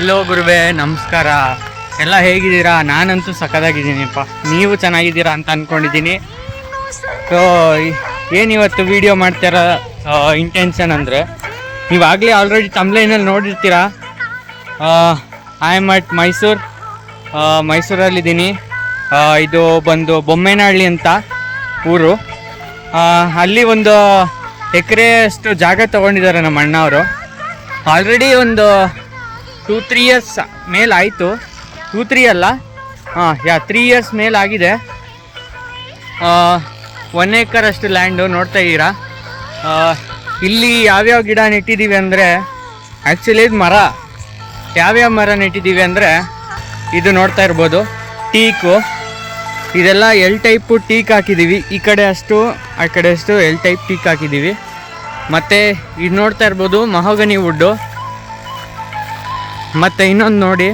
Hello ಗುರುವೆ, ನಮಸ್ಕಾರ. ಎಲ್ಲ ಹೇಗಿದ್ದೀರಾ? ನಾನಂತೂ ಸಖತ್ತಾಗಿದ್ದೀನಿಪ್ಪ. ನೀವು ಚೆನ್ನಾಗಿದ್ದೀರಾ ಅಂತ ಅಂದ್ಕೊಂಡಿದ್ದೀನಿ ಸೊ ಏನಿವತ್ತು ವಿಡಿಯೋ ಮಾಡ್ತಿರೋ ಇಂಟೆನ್ಷನ್ ಅಂದರೆ? ನೀವಾಗಲೇ ಆಲ್ರೆಡಿ ತಮ್ಲೈನಲ್ಲಿ ನೋಡಿರ್ತೀರಾ? ಐ ಆಮ್ ಅಟ್ ಮೈಸೂರು ಮೈಸೂರಲ್ಲಿದ್ದೀನಿ. ಇದು ಬಂದು ಬೊಮ್ಮೇನಹಳ್ಳಿ ಅಂತ ಊರು. ಅಲ್ಲಿ ಒಂದು ಎಕರೆಯಷ್ಟು ಜಾಗ ತೊಗೊಂಡಿದ್ದಾರೆ ನಮ್ಮ ಅಣ್ಣವರು. ಆಲ್ರೆಡಿ ಒಂದು ಟೂ ತ್ರೀ ಇಯರ್ಸ್ ಮೇಲೆ ಆಯಿತು ಟೂ ತ್ರೀ ಅಲ್ಲ? ಹಾಂ, ಯಾ ತ್ರೀ ಇಯರ್ಸ್ ಮೇಲೆ ಆಗಿದೆ ಒನ್ ಏಕರ್ ಅಷ್ಟು ಲ್ಯಾಂಡು ನೋಡ್ತಾ ಇದ್ದೀರಾ? ಇಲ್ಲಿ ಯಾವ್ಯಾವ ಗಿಡ ನೆಟ್ಟಿದ್ದೀವಿ ಅಂದರೆ ಆ್ಯಕ್ಚುಲಿ ಇದು ಮರ. ಯಾವ್ಯಾವ ಮರ ನೆಟ್ಟಿದ್ದೀವಿ ಅಂದರೆ, ಇದು ನೋಡ್ತಾ ಇರ್ಬೋದು. ಟೀಕು ಇದೆಲ್ಲ ಎಲ್ ಟೈಪು ಟೀಕ್ ಹಾಕಿದ್ದೀವಿ. ಈ ಕಡೆ ಅಷ್ಟು, ಆ ಕಡೆ ಅಷ್ಟು ಎಲ್ ಟೈಪ್ ಟೀಕ್ ಹಾಕಿದ್ದೀವಿ. ಮತ್ತು ಇದು ನೋಡ್ತಾ ಇರ್ಬೋದು ಮಹೋಗನಿ ವುಡ್ಡು ಮತ್ತು ಇನ್ನೊಂದು ನೋಡಿ.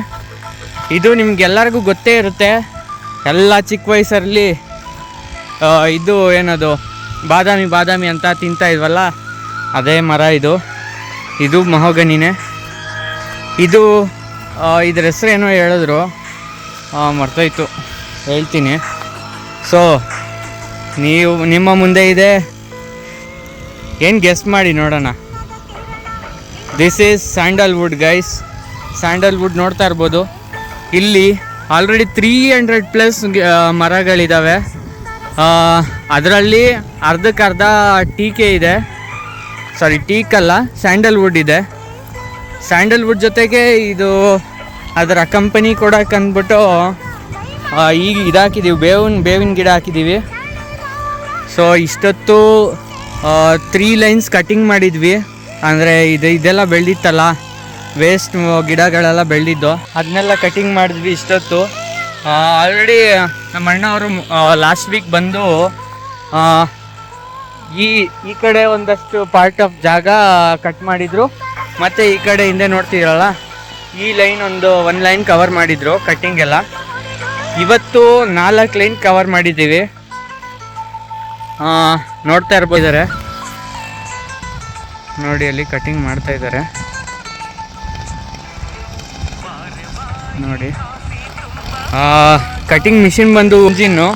ಇದು ನಿಮ್ಗೆಲ್ಲರಿಗೂ ಗೊತ್ತೇ ಇರುತ್ತೆ. ಎಲ್ಲ ಚಿಕ್ಕ ವಯಸ್ಸಲ್ಲಿ ಇದು ಏನದು, ಬಾದಾಮಿ ಬಾದಾಮಿ ಅಂತ ತಿಂತಾ ಇದ್ವಲ್ಲ? ಅದೇ ಮರ ಇದು. ಇದು ಮಹೋಗನಿನೇ. ಇದು ಇದ್ರ ಹೆಸರು ಏನೋ ಹೇಳಿದ್ರು ಮರ್ತೋಯ್ತು. ಹೇಳ್ತೀನಿ. ಸೊ ನೀವು, ನಿಮ್ಮ ಮುಂದೆ ಇದೆ. ಏನು ಗೆಸ್ಟ್ ಮಾಡಿ ನೋಡೋಣ. This is sandalwood guys sandalwood ನೋಡ್ತಾ ಇರ್ಬೋದು. ಇಲ್ಲಿ ಆಲ್ರೆಡಿ ತ್ರೀ ಹಂಡ್ರೆಡ್ ಪ್ಲಸ್ ಮರಗಳಿದ್ದಾವೆ ಅದರಲ್ಲಿ ಅರ್ಧಕ್ಕರ್ಧ ಟೀಕೆ ಇದೆ. ಸಾರಿ ಟೀಕಲ್ಲ, ಸ್ಯಾಂಡಲ್ವುಡ್ ಇದೆ. ಸ್ಯಾಂಡಲ್ವುಡ್ ಜೊತೆಗೆ ಇದು ಅದರ ಕಂಪನಿ ಕೊಡಕ್ಕೆ ಅಂದ್ಬಿಟ್ಟು ಈಗ ಇದಾಕಿದ್ದೀವಿ ಬೇವಿನ ಬೇವಿನ ಗಿಡ ಹಾಕಿದ್ದೀವಿ ಸೊ ಇಷ್ಟೊತ್ತು ತ್ರೀ ಲೈನ್ಸ್ ಕಟಿಂಗ್ ಮಾಡಿದ್ವಿ. ಅಂದರೆ ಇದು, ಇದೆಲ್ಲ ಬೆಳೆದಿತ್ತಲ್ಲ. ವೇಸ್ಟ್ ಗಿಡಗಳೆಲ್ಲ ಬೆಳೆದಿದ್ದು. ಅದನ್ನೆಲ್ಲ ಕಟಿಂಗ್ ಮಾಡಿದ್ವಿ ಇಷ್ಟೊತ್ತು. ಆಲ್ರೆಡಿ ನಮ್ಮ ಅಣ್ಣ ಅವರು ಲಾಸ್ಟ್ ವೀಕ್ ಬಂದು ಈ ಈ ಕಡೆ ಒಂದಷ್ಟು ಪಾರ್ಟ್ ಆಫ್ ಜಾಗ ಕಟ್ ಮಾಡಿದ್ರು. ಮತ್ತು ಈ ಕಡೆ ಹಿಂದೆ ನೋಡ್ತಿದ್ರಲ್ಲ ಈ ಲೈನ್ ಒಂದು ಒಂದು ಲೈನ್ ಕವರ್ ಮಾಡಿದ್ರು ಕಟ್ಟಿಂಗ್ ಎಲ್ಲ. ಇವತ್ತು ನಾಲ್ಕು ಲೈನ್ ಕವರ್ ಮಾಡಿದ್ದೀವಿ. ನೋಡ್ತಾ ಇರ್ಬೋದಾರೆ ನೋಡಿ ಅಲ್ಲಿ ಕಟ್ಟಿಂಗ್ ಮಾಡ್ತಾ ಇದ್ದಾರೆ ನೋಡಿ. ಕಟಿಂಗ್ ಮಿಷಿನ್ ಬಂದು ಇಂಜಿನ್ನು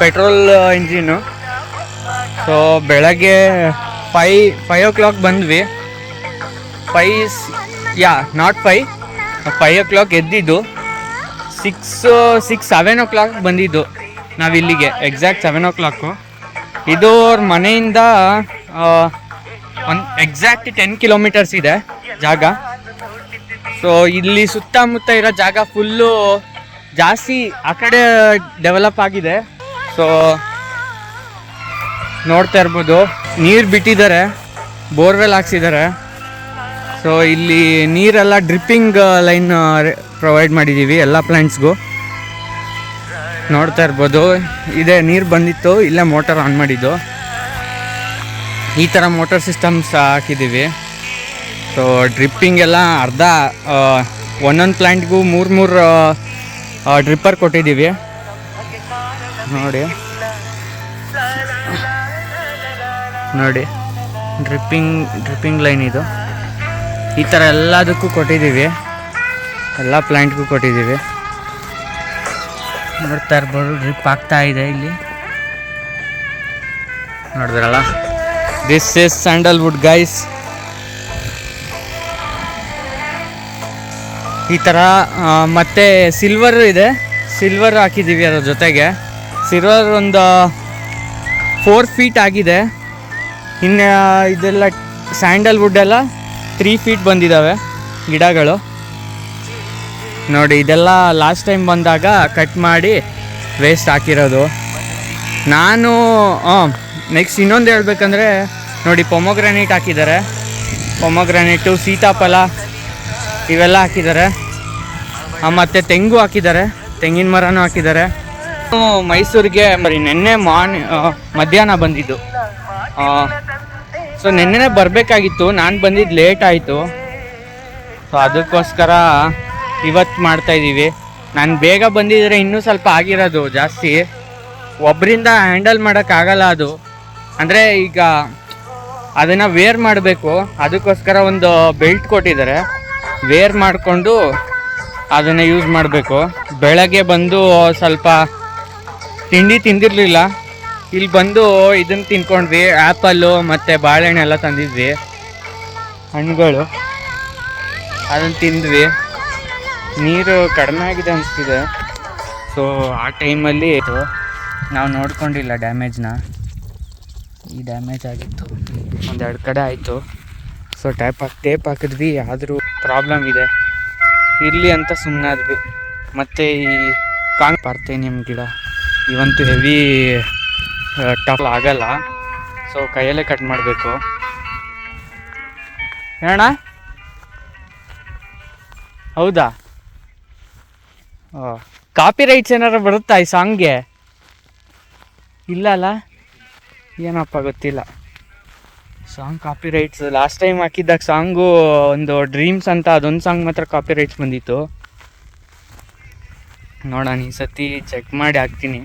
ಪೆಟ್ರೋಲ್ ಇಂಜಿನ್ನು ಸೊ ಬೆಳಗ್ಗೆ ಫೈ ಫೈವ್ ಓ ಕ್ಲಾಕ್ ಬಂದ್ವಿ. ಫೈ ಯಾ ನಾಟ್ ಫೈ ಫೈವ್ ಓ ಕ್ಲಾಕ್ ಎದ್ದಿದ್ದು. Six six seven o'clock ಬಂದಿದ್ದು. ನಾವು ಇಲ್ಲಿಗೆ ಎಕ್ಸಾಕ್ಟ್ ಸೆವೆನ್ ಓ ಕ್ಲಾಕು ಇದು ಅವ್ರ ಮನೆಯಿಂದ ಒಂದು ಎಕ್ಸಾಕ್ಟ್ ಟೆನ್ ಕಿಲೋಮೀಟರ್ಸ್ ಇದೆ ಜಾಗ. ಸೊ ಇಲ್ಲಿ ಸುತ್ತಮುತ್ತ ಇರೋ ಜಾಗ ಫುಲ್ಲು ಜಾಸ್ತಿ ಆ ಕಡೆ ಡೆವಲಪ್ ಆಗಿದೆ. ಸೊ ನೋಡ್ತಾ ಇರ್ಬೋದು. ನೀರು ಬಿಟ್ಟಿದ್ದಾರೆ. ಬೋರ್ವೆಲ್ ಹಾಕ್ಸಿದ್ದಾರೆ. ಸೊ ಇಲ್ಲಿ ನೀರೆಲ್ಲ ಡ್ರಿಪ್ಪಿಂಗ್ ಲೈನ್ ಪ್ರೊವೈಡ್ ಮಾಡಿದ್ದೀವಿ ಎಲ್ಲ ಪ್ಲ್ಯಾಂಟ್ಸ್ಗೂ ನೋಡ್ತಾ ಇರ್ಬೋದು. ಇದೆ, ನೀರು ಬಂದಿತ್ತು. ಇಲ್ಲೇ ಮೋಟರ್ ಆನ್ ಮಾಡಿದ್ದು. ಈ ಥರ ಮೋಟರ್ ಸಿಸ್ಟಮ್ಸ್ ಹಾಕಿದ್ದೀವಿ. ಸೊ ಡ್ರಿಪ್ಪಿಂಗ್ ಎಲ್ಲ ಅರ್ಧ ಒಂದೊಂದು ಪ್ಲ್ಯಾಂಟ್ಗೂ ಮೂರು ಮೂರು ಡ್ರಿಪ್ಪರ್ ಕೊಟ್ಟಿದ್ದೀವಿ. ನೋಡಿ. ನೋಡಿ. ಡ್ರಿಪ್ಪಿಂಗ್ ಡ್ರಿಪ್ಪಿಂಗ್ ಲೈನ್ ಇದು. ಈ ಥರ ಎಲ್ಲದಕ್ಕೂ ಕೊಟ್ಟಿದ್ದೀವಿ. ಎಲ್ಲ ಪ್ಲ್ಯಾಂಟ್ಗೂ ಕೊಟ್ಟಿದ್ದೀವಿ. ನೋಡ್ತಾ ಇರ್ಬೋದು ಡ್ರಿಪ್ ಆಗ್ತಾ ಇದೆ ಇಲ್ಲಿ. ನೋಡಿದ್ರಲ್ಲ? ದಿಸ್ ಇಸ್ ಸ್ಯಾಂಡಲ್ವುಡ್ ಗೈಸ್ ಈ ಥರ ಮತ್ತು ಸಿಲ್ವರ್ ಇದೆ. ಸಿಲ್ವರ್ ಹಾಕಿದ್ದೀವಿ ಅದ್ರ ಜೊತೆಗೆ. ಸಿಲ್ವರ್ ಒಂದು ಫೋರ್ ಫೀಟ್ ಆಗಿದೆ. ಇನ್ನು ಇದೆಲ್ಲ ಸ್ಯಾಂಡಲ್ವುಡ್ ಎಲ್ಲ ತ್ರೀ ಫೀಟ್ ಬಂದಿದ್ದಾವೆ ಗಿಡಗಳು. ನೋಡಿ, ಇದೆಲ್ಲ ಲಾಸ್ಟ್ ಟೈಮ್ ಬಂದಾಗ ಕಟ್ ಮಾಡಿ ವೇಸ್ಟ್ ಹಾಕಿರೋದು. ನಾನು ನೆಕ್ಸ್ಟ್ ಇನ್ನೊಂದು ಹೇಳ್ಬೇಕಂದ್ರೆ, ನೋಡಿ ಪೊಮೊಗ್ರಾನೇಟ್ ಹಾಕಿದ್ದಾರೆ. ಪೊಮೊಗ್ರಾನೇಟು ಸೀತಾಫಲ ಇವೆಲ್ಲ ಹಾಕಿದ್ದಾರೆ. ಮತ್ತೆ ತೆಂಗು ಹಾಕಿದ್ದಾರೆ. ತೆಂಗಿನ ಮರನೂ ಹಾಕಿದ್ದಾರೆ. ಮೈಸೂರಿಗೆ ಬರೀ ನಿನ್ನೆ ಮಾರ್ನಿ ಮಧ್ಯಾಹ್ನ ಬಂದಿದ್ದು. ಸೊ ನಿನ್ನೆ ಬರಬೇಕಾಗಿತ್ತು. ನಾನು ಬಂದಿದ್ದು ಲೇಟ್ ಆಯಿತು. ಸೊ ಅದಕ್ಕೋಸ್ಕರ ಇವತ್ತು ಮಾಡ್ತಾಯಿದ್ದೀವಿ ನಾನು ಬೇಗ ಬಂದಿದ್ರೆ ಇನ್ನೂ ಸ್ವಲ್ಪ ಆಗಿರೋದು ಜಾಸ್ತಿ. ಒಬ್ಬರಿಂದ ಹ್ಯಾಂಡಲ್ ಮಾಡೋಕ್ಕಾಗಲ್ಲ ಅದು. ಅಂದರೆ ಈಗ ಅದನ್ನು ವೇರ್ ಮಾಡಬೇಕು. ಅದಕ್ಕೋಸ್ಕರ ಒಂದು ಬೆಲ್ಟ್ ಕೊಟ್ಟಿದ್ದಾರೆ. ವೇರ್ ಮಾಡಿಕೊಂಡು ಅದನ್ನು ಯೂಸ್ ಮಾಡಬೇಕು. ಬೆಳಗ್ಗೆ ಬಂದು ಸ್ವಲ್ಪ ತಿಂಡಿ ತಿಂದಿರಲಿಲ್ಲ. ಇಲ್ಲಿ ಬಂದು ಇದನ್ನು ತಿನ್ಕೊಂಡ್ವಿ. ಆ್ಯಪಲ್ಲು ಮತ್ತು ಬಾಳೆಹಣ್ಣು ಎಲ್ಲ ತಂದಿದ್ವಿ. ಹಣ್ಣುಗಳು. ಅದನ್ನು ತಿಂದ್ವಿ. ನೀರು ಕಡಿಮೆ ಆಗಿದೆ ಅನಿಸ್ತಿದೆ. ಸೊ ಆ ಟೈಮಲ್ಲಿ ನಾವು ನೋಡ್ಕೊಂಡಿಲ್ಲ ಡ್ಯಾಮೇಜ್ನ ಈ ಡ್ಯಾಮೇಜ್ ಆಗಿತ್ತು. ಒಂದೆರಡು ಕಡೆ ಆಯಿತು. ಸೊ ಟ್ಯಾಪ್ ಹಾಕಿ ಟೇಪ್ ಹಾಕಿದ್ವಿ, ಆದರೂ ಪ್ರಾಬ್ಲಮ್ ಇದೆ. ಇರಲಿ ಅಂತ ಸುಮ್ಮನಾದ್ವಿ ಮತ್ತು ಈ ಕಾಂಗ್ ಪಾರ್ಥೇನಿಯಂ ಗಿಡ. ಇವಂತೂ ಹೆವಿ ಟಫ್ ಆಗಲ್ಲ. ಸೊ ಕೈಯಲ್ಲೇ ಕಟ್ ಮಾಡಬೇಕು. ಹೇಳಣ್ಣ? ಹೌದಾ? ಕಾಪಿ ರೈಟ್ಸ್ ಏನಾರು ಬರುತ್ತಾ ಈ ಸಾಂಗ್ಗೆ ಇಲ್ಲ ಅಲ್ಲ? ಏನಪ್ಪ ಗೊತ್ತಿಲ್ಲ. Song copy rights last time ಹಾಕಿದ್ದಾಗ ಸಾಂಗು ಒಂದು ಡ್ರೀಮ್ಸ್ ಅಂತ ಅದೊಂದು ಸಾಂಗ್ ಮಾತ್ರ ಕಾಪಿ ರೈಟ್ಸ್ ಬಂದಿತ್ತು. ನೋಡೋಣ, ಈ ಸತಿ ಚೆಕ್ ಮಾಡಿ ಹಾಕ್ತೀನಿ.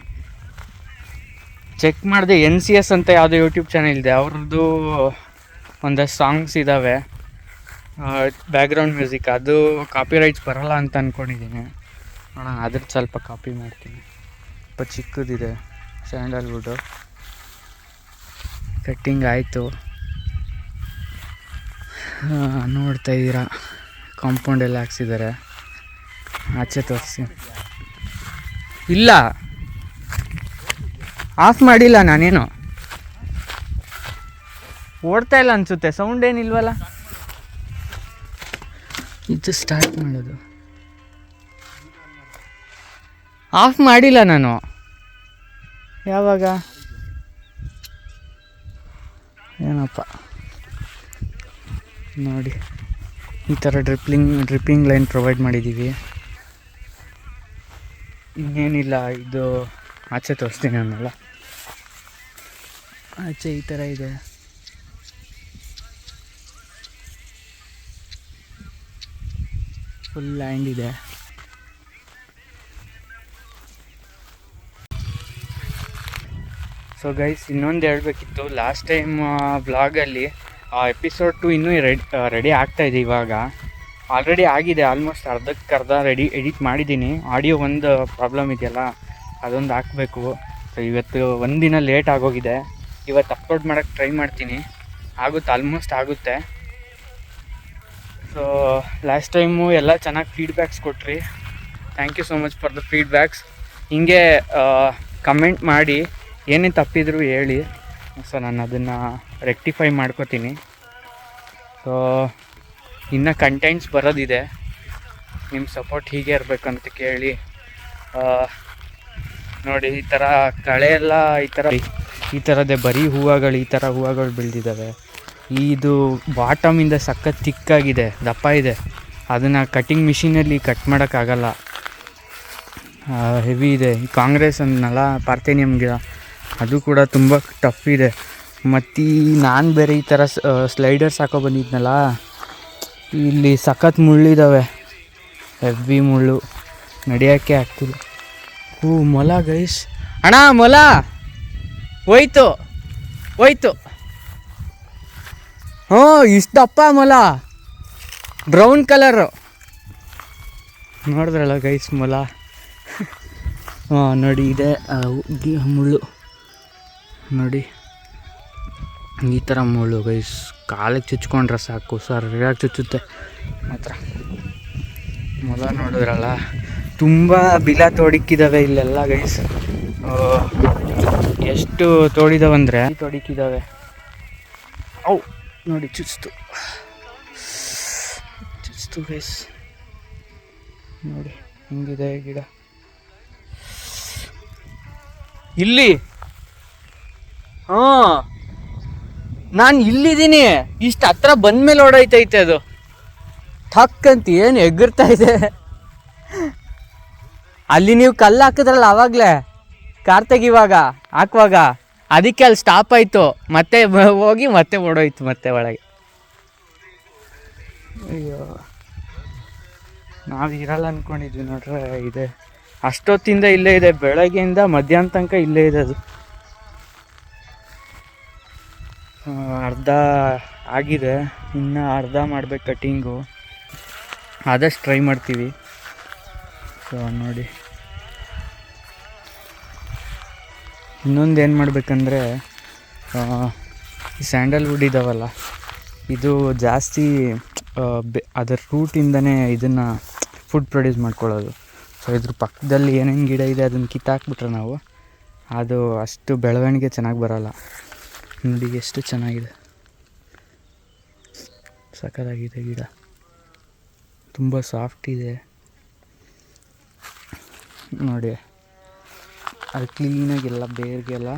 ಚೆಕ್ ಮಾಡಿದೆ ಎನ್ ಸಿ ಎಸ್ ಅಂತ ಯಾವುದೋ ಯೂಟ್ಯೂಬ್ ಚಾನೆಲ್ ಇದೆ, ಅವ್ರದ್ದು ಒಂದಷ್ಟು ಸಾಂಗ್ಸ್ ಇದ್ದಾವೆ ಬ್ಯಾಕ್ಗ್ರೌಂಡ್ ಮ್ಯೂಸಿಕ್ ಅದು ಕಾಪಿ ರೈಟ್ಸ್ ಬರೋಲ್ಲ ಅಂತ ಅಂದ್ಕೊಂಡಿದ್ದೀನಿ ನೋಡೋಣ ಅದ್ರ ಸ್ವಲ್ಪ ಕಾಪಿ ಮಾಡ್ತೀನಿ. ಸ್ವಲ್ಪ ಚಿಕ್ಕದಿದೆ ಸ್ಯಾಂಡಲ್ವುಡ್ಡು ಕಟ್ಟಿಂಗ್ ಆಯಿತು. ನೋಡ್ತಾ ಇದ್ದೀರಾ. ಕಾಂಪೌಂಡ್ ಎಲ್ಲ ಹಾಕ್ಸಿದ್ದಾರೆ. ಆಚೆ ತೋರಿಸಿ. ಇಲ್ಲ. ಆಫ್ ಮಾಡಿಲ್ಲ ನಾನೇನು. ಓಡ್ತಾ ಇಲ್ಲ ಅನ್ಸುತ್ತೆ. ಸೌಂಡ್ ಏನಿಲ್ವಲ್ಲ? ಇದು ಸ್ಟಾರ್ಟ್ ಮಾಡೋದು. ಆಫ್ ಮಾಡಿಲ್ಲ ನಾನು. ಯಾವಾಗ? ಏನಪ್ಪ? ನೋಡಿ. ಈ ಥರ ಡ್ರಿಪ್ಲಿಂಗ್ ಡ್ರಿಪ್ಪಿಂಗ್ ಲೈನ್ ಪ್ರೊವೈಡ್ ಮಾಡಿದ್ದೀವಿ ಇನ್ನೇನಿಲ್ಲ, ಇದು ಆಚೆ ತೋರಿಸ್ತೀನಿ ಅನ್ನೆಲ್ಲ. ಆಚೆ ಈ ಥರ ಇದೆ. ಫುಲ್ ಲ್ಯಾಂಡ್ ಇದೆ. ಸೊ ಗೈಸ್ ಇನ್ನೊಂದು ಹೇಳಬೇಕಿತ್ತು. ಲಾಸ್ಟ್ ಟೈಮ್ ಬ್ಲಾಗಲ್ಲಿ ಆ ಎಪಿಸೋಡ್ ಟು ಇನ್ನೂ ರೆಡಿ ರೆಡಿ ಆಗ್ತಾ ಇದೆ ಇವಾಗ. ಆಲ್ರೆಡಿ ಆಗಿದೆ ಆಲ್ಮೋಸ್ಟ್ ಅರ್ಧಕ್ಕೆ ಅರ್ಧ ರೆಡಿ ಎಡಿಟ್ ಮಾಡಿದ್ದೀನಿ. ಆಡಿಯೋ ಒಂದು ಪ್ರಾಬ್ಲಮ್ ಇದೆಯಲ್ಲ, ಅದೊಂದು ಹಾಕಬೇಕು. ಸೊ ಇವತ್ತು ಒಂದಿನ ಲೇಟ್ ಆಗೋಗಿದೆ. ಇವತ್ತು ಅಪ್ಲೋಡ್ ಮಾಡೋಕ್ಕೆ ಟ್ರೈ ಮಾಡ್ತೀನಿ. ಆಗುತ್ತೆ ಆಲ್ಮೋಸ್ಟ್ ಆಗುತ್ತೆ. ಸೊ ಲಾಸ್ಟ್ ಟೈಮು ಎಲ್ಲ ಚೆನ್ನಾಗಿ ಫೀಡ್ಬ್ಯಾಕ್ಸ್ ಕೊಟ್ರಿ. Thank you so much for the feedbacks ಹಿಂಗೆ ಕಮೆಂಟ್ ಮಾಡಿ ಏನೇ ತಪ್ಪಿದ್ರು ಹೇಳಿ. ಸೊ ನಾನು ಅದನ್ನು ರೆಕ್ಟಿಫೈ ಮಾಡ್ಕೋತೀನಿ. ಸೊ ಇನ್ನು ಕಂಟೆಂಟ್ಸ್ ಬರೋದಿದೆ. ನಿಮ್ಮ ಸಪೋರ್ಟ್ ಹೀಗೆ ಇರಬೇಕಂತ ಕೇಳಿ ನೋಡಿ, ಈ ಥರ ಕಳೆ ಎಲ್ಲ ಈ ಥರ ಈ ಥರದೇ ಬರೀ ಹೂವುಗಳು, ಈ ಥರ ಹೂವುಗಳು ಬೆಳೆದಿದ್ದಾವೆ ಇದು ಬಾಟಮಿಂದ ಸಖತ್ ತಿಕ್ಕಾಗಿದೆ, ದಪ್ಪ ಇದೆ. ಅದನ್ನು ಕಟಿಂಗ್ ಮಿಷಿನಲ್ಲಿ ಕಟ್ ಮಾಡೋಕ್ಕಾಗಲ್ಲ. ಹೆವಿ ಇದೆ. ಕಾಂಗ್ರೆಸ್ ಅನ್ನಲ್ಲ, ಪಾರ್ಥೇನಿಯಂ ಗಿಡ, ಅದು ಕೂಡ ತುಂಬ ಟಫ್ ಇದೆ. ಮತ್ತು ನಾನು ಬೇರೆ ಈ ಥರ ಸ್ಲೈಡರ್ಸ್ ಹಾಕೋ ಬಂದಿದ್ನಲ್ಲ, ಇಲ್ಲಿ ಸಖತ್ ಮುಳ್ಳಿದ್ದಾವೆ ಹೆವಿ ಮುಳ್ಳು. ನಡೆಯೋಕ್ಕೆ ಆಗ್ತಿಲ್ಲ. ಹ್ಞೂ ಮೊಲ ಗೈಸ್ ಅಣ್ಣ, ಮೊಲ! ಹೋಯ್ತು. ಹೋಯ್ತು. ಹ್ಞೂ ಇಷ್ಟಪ್ಪ ಮೊಲ. ಬ್ರೌನ್ ಕಲರು ನೋಡಿದ್ರಲ್ಲ ಗೈಸ್ ಮೊಲ? ಹಾಂ, ನೋಡಿ, ಇದೆ ಮುಳ್ಳು. ನೋಡಿ. ಈ ಥರ ಮುಳ್ಳು ಗೈಸ್ ಕಾಲಿಗೆ ಚುಚ್ಕೊಂಡ್ರೆ ಸಾಕು ಸರಿಯಾಗಿ ಚುಚ್ಚುತ್ತೆ. ಮಾತ್ರ. ಮೊದಲು ನೋಡಿದ್ರಲ್ಲ, ತುಂಬ ಬಿಲ ತೋಡಿಕ್ಕಿದ್ದಾವೆ ಇಲ್ಲೆಲ್ಲ ಗೈಸ್ ಎಷ್ಟು ತೋಡಿದಾವಂದ್ರೆ ತೋಡಿಕ್ಕಿದ್ದಾವೆ ಅವು ನೋಡಿ ಚುಚ್ತು. ಚುಚ್ತು ಗೈಸ್ ನೋಡಿ, ಹಿಂಗಿದೆ ಗಿಡ. ಇಲ್ಲಿ. ಹಾ. ನಾನು ಇಲ್ಲಿದ್ದೀನಿ. ಇಷ್ಟು ಹತ್ರ ಬಂದ್ಮೇಲೆ ಓಡೈತೈತೆ ಅದು. ಥಕ್ ಅಂತ ಏನು ಎಗರ್ತಾ ಇದೆ. ಅಲ್ಲಿ ನೀವು ಕಲ್ಲು ಹಾಕಿದ್ರಲ್ಲ ಆವಾಗಲೇ ಕಾರ್ ತೆಗಿವಾಗ ಹಾಕುವಾಗ? ಅದಕ್ಕೆ ಅಲ್ಲಿ ಸ್ಟಾಪ್ ಆಯಿತು. ಮತ್ತೆ ಹೋಗಿ ಮತ್ತೆ ಓಡೋಯ್ತು ಮತ್ತೆ ಒಳಗೆ. ಅಯ್ಯೋ. ನಾವು ಇರಲ್ಲ ಅಂದ್ಕೊಂಡಿದ್ವಿ ನೋಡ್ರೆ ಇದೆ. ಅಷ್ಟೊತ್ತಿಂದ ಇಲ್ಲೇ ಇದೆ ಬೆಳಗ್ಗೆಯಿಂದ ಮಧ್ಯಾಹ್ನ ತನಕ ಇಲ್ಲೇ ಇದೆ ಅದು. ಅರ್ಧ ಆಗಿದೆ. ಇನ್ನು ಅರ್ಧ ಮಾಡ್ಬೇಕು ಕಟ್ಟಿಂಗು ಆದಷ್ಟು ಟ್ರೈ ಮಾಡ್ತೀವಿ. ಸೊ ನೋಡಿ. ಇನ್ನೊಂದು ಏನು ಮಾಡಬೇಕಂದ್ರೆ ಸ್ಯಾಂಡಲ್ವುಡ್ ಇದಾವಲ್ಲ. ಇದು ಜಾಸ್ತಿ ಬೆ, ಅದರ ರೂಟಿಂದನೇ ಇದನ್ನು ಫುಡ್ ಪ್ರೊಡ್ಯೂಸ್ ಮಾಡ್ಕೊಳ್ಳೋದು. ಸೊ ಇದ್ರ ಪಕ್ಕದಲ್ಲಿ ಏನೇನು ಗಿಡ ಇದೆ ಅದನ್ನು ಕಿತ್ತಾಕ್ಬಿಟ್ರೆ ನಾವು, ಅದು ಅಷ್ಟು ಬೆಳವಣಿಗೆ ಚೆನ್ನಾಗಿ ಬರೋಲ್ಲ. ನೋಡಿ ಎಷ್ಟು ಚೆನ್ನಾಗಿದೆ. ಸಖತ್ತಾಗಿದೆ ಗಿಡ. ತುಂಬ ಸಾಫ್ಟ್ ಇದೆ. ನೋಡಿ, ಅದು ಕ್ಲೀನಾಗೆಲ್ಲ ಬೇರಿಗೆಲ್ಲ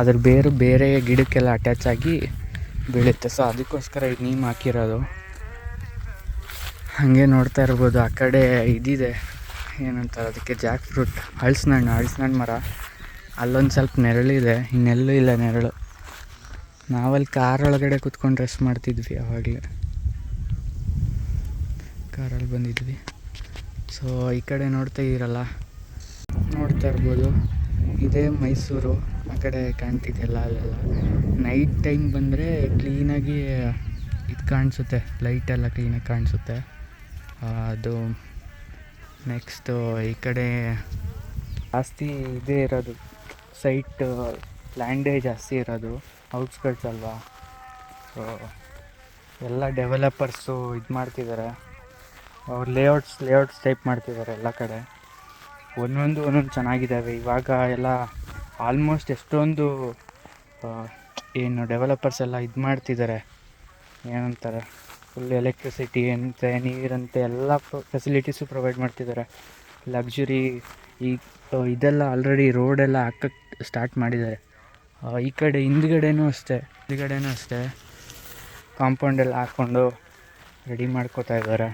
ಅದ್ರ ಬೇರು ಬೇರೆ ಗಿಡಕ್ಕೆಲ್ಲ ಅಟ್ಯಾಚ್ ಆಗಿ ಬೀಳುತ್ತೆ. ಸೊ ಅದಕ್ಕೋಸ್ಕರ ಈಗ ನೀಮ್ ಹಾಕಿರೋದು. ಹಾಗೆ ನೋಡ್ತಾ ಇರ್ಬೋದು, ಆ ಕಡೆ ಇದಿದೆ. ಏನಂತಾರೆ ಅದಕ್ಕೆ ಜಾಕ್ ಫ್ರೂಟ್ ಹಳ್ಸ್ನಣ್ಣು ಹಳ್ಸ್ನಣ್ಣು ಮರ. ಅಲ್ಲೊಂದು ಸ್ವಲ್ಪ ನೆರಳಿದೆ, ಇನ್ನೆಲ್ಲೂ ಇಲ್ಲ ನೆರಳು. ನಾವಲ್ಲಿ ಕಾರ್ ಒಳಗಡೆ ಕುತ್ಕೊಂಡು ರೆಸ್ಟ್ ಮಾಡ್ತಿದ್ವಿ ಅವಾಗಲೇ. ಕಾರಲ್ಲಿ ಬಂದಿದ್ವಿ. ಸೊ ಈ ಕಡೆ ನೋಡ್ತಾ ಇರಲ್ಲ ನೋಡ್ತಾ ಇರ್ಬೋದು. ಇದೇ ಮೈಸೂರು, ಆ ಕಡೆ ಕಾಣ್ತಿದೆಯಲ್ಲ ಅಲ್ಲೆಲ್ಲ. ನೈಟ್ ಟೈಮ್ ಬಂದರೆ ಕ್ಲೀನಾಗಿ ಇದು ಕಾಣಿಸುತ್ತೆ ಲೈಟೆಲ್ಲ ಕ್ಲೀನಾಗಿ ಕಾಣಿಸುತ್ತೆ. ಅದು ನೆಕ್ಸ್ಟು ಈ ಕಡೆ ಜಾಸ್ತಿ ಇದೇ ಇರೋದು. ಸೈಟ್ ಲ್ಯಾಂಡೇ ಜಾಸ್ತಿ ಇರೋದು. ಔಟ್ಸ್ಕರ್ಟ್ಸ್ ಅಲ್ವಾ? ಸೊ ಎಲ್ಲ ಡೆವಲಪರ್ಸು ಇದು ಮಾಡ್ತಿದ್ದಾರೆ ಅವ್ರು ಲೇಔಟ್ಸ್ ಲೇಔಟ್ಸ್ ಟೈಪ್ ಮಾಡ್ತಿದ್ದಾರೆ ಎಲ್ಲ ಕಡೆ. ಒಂದೊಂದು ಒಂದೊಂದು ಚೆನ್ನಾಗಿದ್ದಾವೆ ಇವಾಗ ಎಲ್ಲ ಆಲ್ಮೋಸ್ಟ್ ಎಷ್ಟೊಂದು ಏನು ಡೆವಲಪರ್ಸ್ ಎಲ್ಲ ಇದು ಮಾಡ್ತಿದ್ದಾರೆ ಏನಂತಾರೆ? ಫುಲ್ ಎಲೆಕ್ಟ್ರಿಸಿಟಿ ಅಂತೆ, ನೀರಂತೆ, ಎಲ್ಲ ಫೆಸಿಲಿಟೀಸು ಪ್ರೊವೈಡ್ ಮಾಡ್ತಿದ್ದಾರೆ ಲಕ್ಸುರಿ ಈ, ಇದೆಲ್ಲ ಆಲ್ರೆಡಿ ರೋಡೆಲ್ಲ ಹಾಕಕ್ಕೆ ಸ್ಟಾರ್ಟ್ ಮಾಡಿದ್ದಾರೆ ಈ ಕಡೆ ಹಿಂದ್ಗಡೆನೂ ಅಷ್ಟೇ ಹಿಂದ್ಗಡೆನೂ ಅಷ್ಟೇ. ಕಾಂಪೌಂಡ್ ಎಲ್ಲ ಹಾಕ್ಕೊಂಡು ರೆಡಿ ಮಾಡ್ಕೋತಾ ಇದ್ದಾರೆ.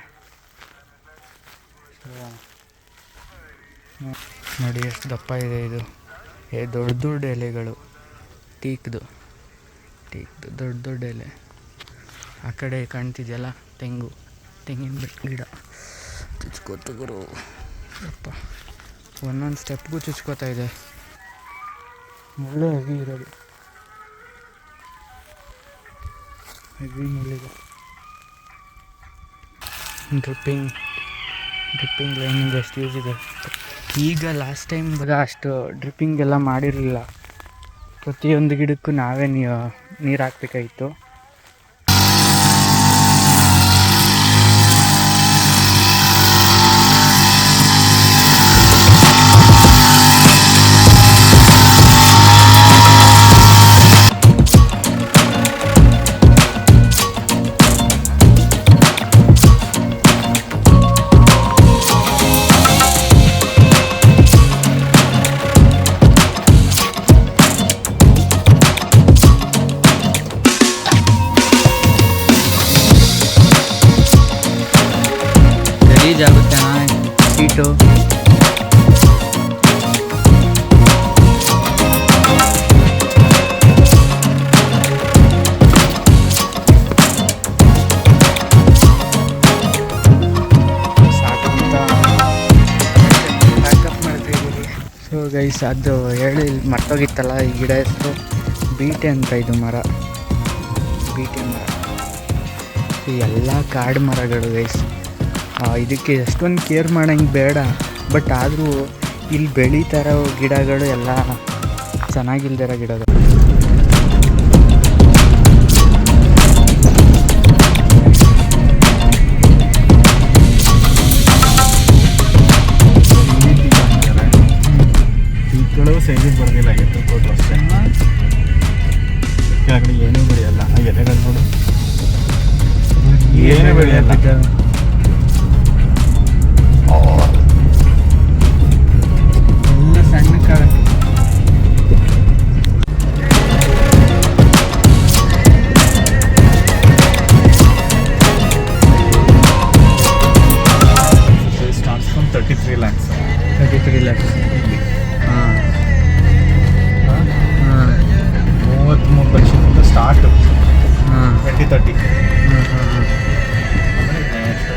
ನೋಡಿ ಎಷ್ಟು ದಪ್ಪ ಇದೆ ಇದು. ಏ, ದೊಡ್ಡ ದೊಡ್ಡ ಎಲೆಗಳು. ಟೀಕ್ದು ಟೀಕ್ದು ದೊಡ್ಡ ದೊಡ್ಡ ಎಲೆ. ಆ ಕಡೆ ಕಾಣ್ತಿದೆಯಲ್ಲ ತೆಂಗು, ತೆಂಗಿನ ಗಿಡ. ಚುಚ್ಕೋತಗರು ಗುರು ಅಪ್ಪ ಒಂದೊಂದು ಸ್ಟೆಪ್ಗೂ ಚುಚ್ಕೋತಾ ಇದೆ. ಮುಳ್ಳು ಇರೋದು ಡ್ರಿಪ್ಪಿಂಗ್ ಡ್ರಿಪ್ಪಿಂಗ್ ಲೈನಿಂಗ್ ಎಷ್ಟು ಯೂಸ್ ಇದೆ. ಈಗ ಲಾಸ್ಟ್ ಟೈಮ್ ಬರ ಅಷ್ಟು ಡ್ರಿಪ್ಪಿಂಗ್ ಎಲ್ಲ ಮಾಡಿರಲಿಲ್ಲ. ಪ್ರತಿಯೊಂದು ಗಿಡಕ್ಕೂ ನಾವೇ ನೀರು ಹಾಕ್ಬೇಕಾಗಿತ್ತು. ಗೈಸ್ ಅದು ಹೇಳಿ ಮರ್ತೋಗಿತ್ತಲ್ಲ ಈ ಗಿಡ ಹೆಸರು ಬೀಟೆ ಅಂತ ಇದು ಮರ. ಬೀಟೆ ಮರ. ಈ ಎಲ್ಲ ಕಾಡು ಮರಗಳು ಗೈಸ್ ಇದಕ್ಕೆ ಎಷ್ಟೊಂದು ಕೇರ್ ಮಾಡೋಂಗೆ ಬೇಡ. ಬಟ್ ಆದರೂ, ಇಲ್ಲಿ ಬೆಳೀತಾರೋ ಗಿಡಗಳು ಎಲ್ಲ ಚೆನ್ನಾಗಿಲ್ದಿರೋ ಗಿಡಗಳು. ಈ ಕಡೆ ಸೈಜಿಗೆ ಬರ್ದಿಲ್ಲ ಎತ್ತು ಕೊಟ್ಟು ಅಷ್ಟೇ ಕೆಳಗಡೆ ಏನೂ ಬೆಳೆಯಲ್ಲ ಆ ಎಲೆಗಳು ನೋಡು ಏನೂ ಬೆಳೆಯಲ್ಲ ಎಲ್ಲ ಸಣ್ಣ ಕಾಳು starts from thirty start twenty thirty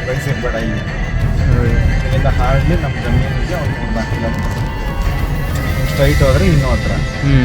price ಇರಬೇಡ ಇಲ್ಲಿ ಇಲ್ಲಿಂದ ಹಾರ್ಡ್ಲಿ ನಮ್ಮ ಜಮೀನಿಗೆ ಒಂದು ಮೂರು ನಾಲ್ಕು ಕಿಲೋಮೀಟರ್ ಸ್ಟ್ರೈಟ್ ಹೋದರೆ ಇನ್ನೂ ಹತ್ರ. ಹ್ಞೂ